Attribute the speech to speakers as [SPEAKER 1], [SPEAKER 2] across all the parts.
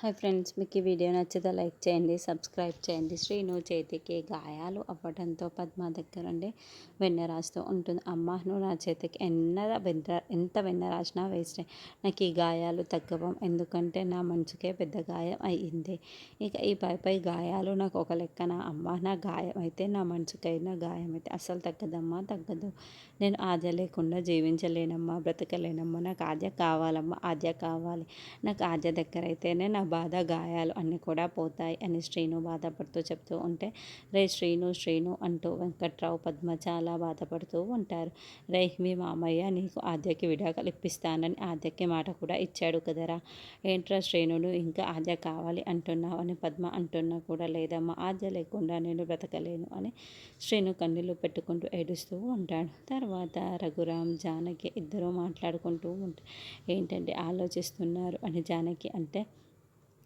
[SPEAKER 1] Hi friends మీకు ఈ video నచ్చితే లైక్ చేయండి సబ్స్క్రైబ్ చేయండి. శ్రీను చేతికి గాయాలు అవ్వడంతో పద్మ దగ్గర ఉండి వెన్న రాస్తూ ఉంటుంది. అమ్మ నువ్వు నా చేతికి ఎన్న వెన్న ఎంత వెన్న రాసినా వేస్ట్. నాకు ఈ గాయాలు తగ్గవం ఎందుకంటే నా మనసుకే పెద్ద గాయం అయ్యింది. ఇక ఈ పై పై గాయాలు నాకు ఒక లెక్క నా అమ్మ నా గాయం అయితే నా మనసుకైనా గాయం అయితే అస్సలు తగ్గదమ్మా తగ్గదు. నేను ఆద్య లేకుండా జీవించలేనమ్మా బ్రతకలేనమ్మా. నాకు ఆద్య కావాలమ్మా ఆద్య కావాలి. నాకు ఆద్య దగ్గర అయితేనే నా బాధ గాయాలు అన్నీ కూడా పోతాయి అని శ్రీను బాధపడుతూ చెప్తూ ఉంటే రే శ్రీను శ్రీను అంటూ వెంకట్రావు పద్మ చాలా బాధపడుతూ ఉంటారు. రే మీ మామయ్య నీకు ఆద్యకి విడాకులు ఇప్పిస్తానని ఆద్యకి మాట కూడా ఇచ్చాడు కదరా. ఏంట్రా శ్రీనుడు ఇంకా ఆద్య కావాలి అంటున్నావు అని పద్మ అంటున్నా కూడా లేదమ్మా ఆద్య లేకుండా నేను బ్రతకలేను అని శ్రీను కన్నీళ్ళు పెట్టుకుంటూ ఏడుస్తూ ఉంటాడు. తర్వాత రఘురామ్ జానకి ఇద్దరూ మాట్లాడుకుంటూ ఉంటారు ఏంటంటే ఆలోచిస్తున్నారు? అని జానకి అంటే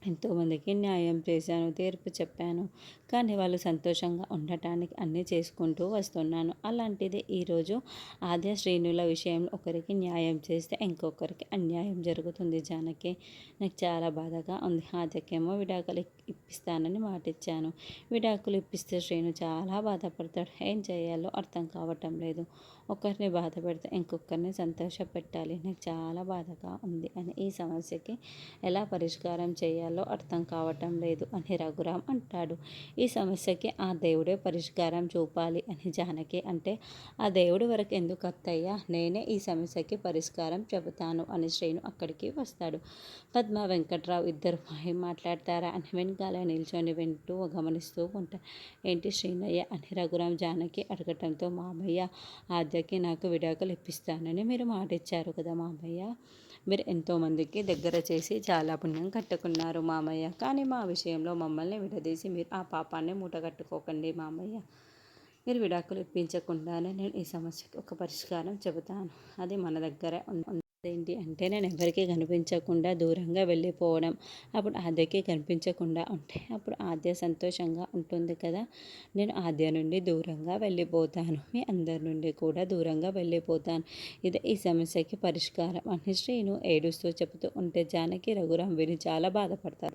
[SPEAKER 1] ఎంతోమందికి న్యాయం చేశాను తీర్పు చెప్పాను. కానీ వాళ్ళు సంతోషంగా ఉండటానికి అన్నీ చేసుకుంటూ వస్తున్నాను. అలాంటిది ఈరోజు ఆద్య శ్రేణుల విషయంలో ఒకరికి న్యాయం చేస్తే ఇంకొకరికి అన్యాయం జరుగుతుంది జానకి. నాకు చాలా బాధగా ఉంది. ఆద్యకేమో విడాకులు ఇప్పిస్తానని మాటిచ్చాను. విడాకులు ఇప్పిస్తే శ్రేణు చాలా బాధపడతాడు. ఏం చేయాలో అర్థం కావటం లేదు. ఒకరిని బాధ పెడితే ఇంకొకరిని సంతోష పెట్టాలి నాకు చాలా బాధగా ఉంది అని ఈ సమస్యకి ఎలా పరిష్కారం చేయాలి చేయాలో అర్థం కావటం లేదు అని రఘురాం అంటాడు. ఈ సమస్యకి ఆ దేవుడే పరిష్కారం చూపాలి అని జానకి అంటే ఆ దేవుడి వరకు ఎందుకు అత్తయ్యా? నేనే ఈ సమస్యకి పరిష్కారం చెబుతాను అని శ్రీను అక్కడికి వస్తాడు. పద్మ వెంకట్రావు ఇద్దరు మాట్లాడతారా? అని వెనకాల నిల్చొని వింటూ గమనిస్తూ ఉంటారు ఏంటి శ్రీనయ్య? అని రఘురామ్ జానకి అడగటంతో మామయ్య ఆద్యకి నాకు విడాకులు ఇప్పిస్తానని మీరు మాట ఇచ్చారు కదా మామయ్య. మీరు ఎంతోమందికి దగ్గర చేసి చాలా పుణ్యం కట్టుకున్నారు. మామయ్య. కానీ మా విషయంలో మమ్మల్ని విడదీసి మీరు ఆ పాపాన్ని మూటగట్టుకోకండి మామయ్య. మీరు విడాకులు ఇప్పించకుండానే నేను ఈ సమస్యకి ఒక పరిష్కారం చెబుతాను. అది మన దగ్గర ఉంది. ఏంటి అంటే నేను ఎవరికీ కనిపించకుండా దూరంగా వెళ్ళిపోవడం అప్పుడు ఆద్యకి కనిపించకుండా ఉంటే అప్పుడు ఆద్య సంతోషంగా ఉంటుంది కదా. నేను ఆద్య నుండి దూరంగా వెళ్ళిపోతాను మీ అందరి నుండి కూడా దూరంగా వెళ్ళిపోతాను. ఇది ఈ సమస్యకి పరిష్కారం అని శ్రీను ఏడుస్తూ చెబుతూ ఉంటే జానకి రఘురాం విని చాలా బాధపడతారు.